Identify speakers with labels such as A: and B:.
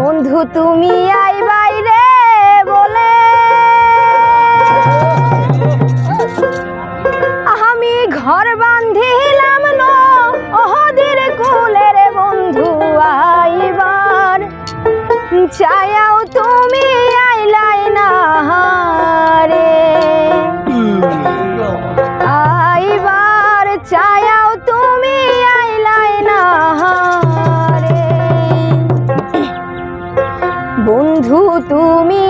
A: বন্ধু তুমি আই বাইরে বলে। আমি ঘর বান্ধিলাম নহদির কুলের বন্ধু আইবার। চায়াও তুমি আইলাই না রে আইবার চায় বন্ধু তুমি